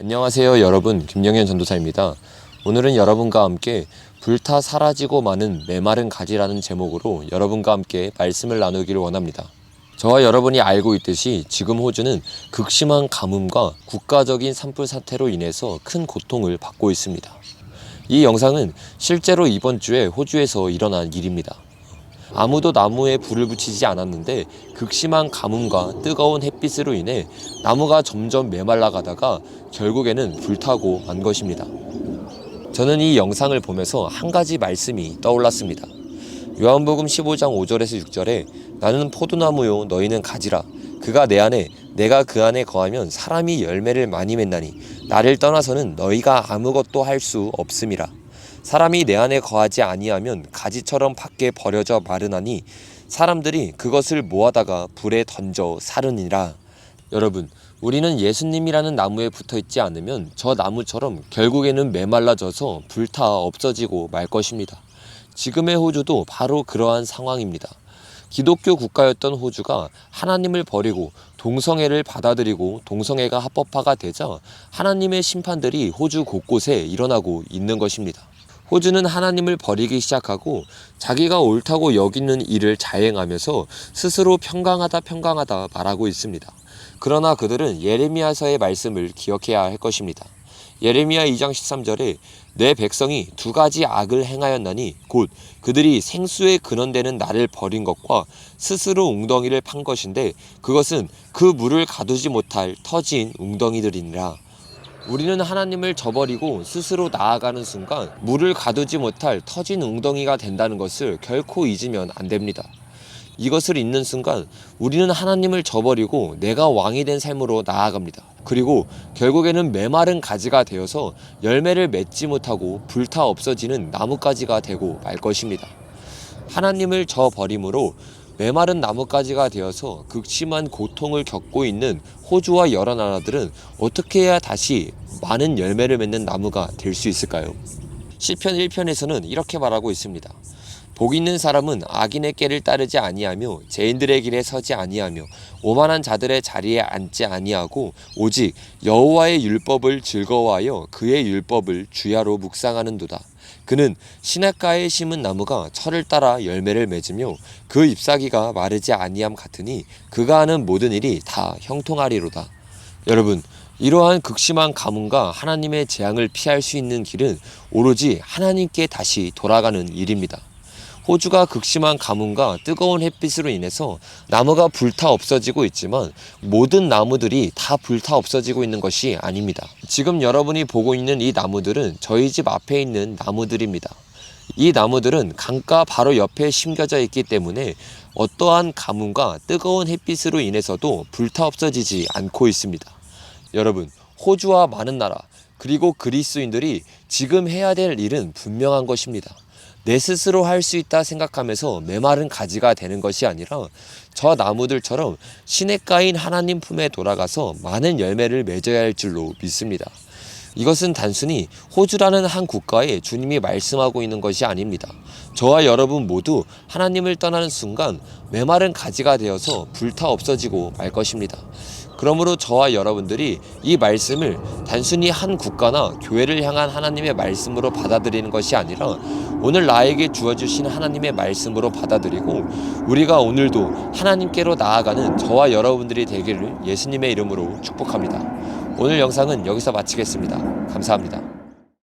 안녕하세요 여러분 김영현 전도사입니다. 오늘은 여러분과 함께 불타 사라지고 마는 메마른 가지라는 제목으로 여러분과 함께 말씀을 나누기를 원합니다. 저와 여러분이 알고 있듯이 지금 호주는 극심한 가뭄과 국가적인 산불 사태로 인해서 큰 고통을 받고 있습니다. 이 영상은 실제로 이번 주에 호주에서 일어난 일입니다. 아무도 나무에 불을 붙이지 않았는데 극심한 가뭄과 뜨거운 햇빛으로 인해 나무가 점점 메말라 가다가 결국에는 불타고 만 것입니다. 저는 이 영상을 보면서 한 가지 말씀이 떠올랐습니다. 요한복음 15장 5절에서 6절에 나는 포도나무요 너희는 가지라 그가 내 안에 내가 그 안에 거하면 사람이 열매를 많이 맺나니 나를 떠나서는 너희가 아무것도 할 수 없음이라 사람이 내 안에 거하지 아니하면 가지처럼 밖에 버려져 마르나니 사람들이 그것을 모아다가 불에 던져 사르니라. 여러분, 우리는 예수님이라는 나무에 붙어 있지 않으면 저 나무처럼 결국에는 메말라져서 불타 없어지고 말 것입니다. 지금의 호주도 바로 그러한 상황입니다. 기독교 국가였던 호주가 하나님을 버리고 동성애를 받아들이고 동성애가 합법화가 되자 하나님의 심판들이 호주 곳곳에 일어나고 있는 것입니다. 호주는 하나님을 버리기 시작하고 자기가 옳다고 여기는 일을 자행하면서 스스로 평강하다 평강하다 말하고 있습니다. 그러나 그들은 예레미야서의 말씀을 기억해야 할 것입니다. 예레미야 2장 13절에 내 백성이 두 가지 악을 행하였나니 곧 그들이 생수에 근원되는 나를 버린 것과 스스로 웅덩이를 판 것인데 그것은 그 물을 가두지 못할 터진 웅덩이들이니라. 우리는 하나님을 저버리고 스스로 나아가는 순간 물을 가두지 못할 터진 웅덩이가 된다는 것을 결코 잊으면 안 됩니다. 이것을 잊는 순간 우리는 하나님을 저버리고 내가 왕이 된 삶으로 나아갑니다. 그리고 결국에는 메마른 가지가 되어서 열매를 맺지 못하고 불타 없어지는 나뭇가지가 되고 말 것입니다. 하나님을 저버림으로 메마른 나뭇가지가 되어서 극심한 고통을 겪고 있는 호주와 여러 나라들은 어떻게 해야 다시 많은 열매를 맺는 나무가 될 수 있을까요? 시편 1편에서는 이렇게 말하고 있습니다. 복 있는 사람은 악인의 깨를 따르지 아니하며 죄인들의 길에 서지 아니하며 오만한 자들의 자리에 앉지 아니하고 오직 여호와의 율법을 즐거워하여 그의 율법을 주야로 묵상하는도다. 그는 시냇가에 심은 나무가 철을 따라 열매를 맺으며 그 잎사귀가 마르지 아니함 같으니 그가 하는 모든 일이 다 형통하리로다. 여러분, 이러한 극심한 가뭄과 하나님의 재앙을 피할 수 있는 길은 오로지 하나님께 다시 돌아가는 일입니다. 호주가 극심한 가뭄과 뜨거운 햇빛으로 인해서 나무가 불타 없어지고 있지만 모든 나무들이 다 불타 없어지고 있는 것이 아닙니다. 지금 여러분이 보고 있는 이 나무들은 저희 집 앞에 있는 나무들입니다. 이 나무들은 강가 바로 옆에 심겨져 있기 때문에 어떠한 가뭄과 뜨거운 햇빛으로 인해서도 불타 없어지지 않고 있습니다. 여러분, 호주와 많은 나라, 그리고 그리스인들이 지금 해야 될 일은 분명한 것입니다. 내 스스로 할 수 있다 생각하면서 메마른 가지가 되는 것이 아니라 저 나무들처럼 시냇가인 하나님 품에 돌아가서 많은 열매를 맺어야 할 줄로 믿습니다. 이것은 단순히 호주라는 한 국가에 주님이 말씀하고 있는 것이 아닙니다. 저와 여러분 모두 하나님을 떠나는 순간 메마른 가지가 되어서 불타 없어지고 말 것입니다. 그러므로 저와 여러분들이 이 말씀을 단순히 한 국가나 교회를 향한 하나님의 말씀으로 받아들이는 것이 아니라 오늘 나에게 주어주신 하나님의 말씀으로 받아들이고 우리가 오늘도 하나님께로 나아가는 저와 여러분들이 되기를 예수님의 이름으로 축복합니다. 오늘 영상은 여기서 마치겠습니다. 감사합니다.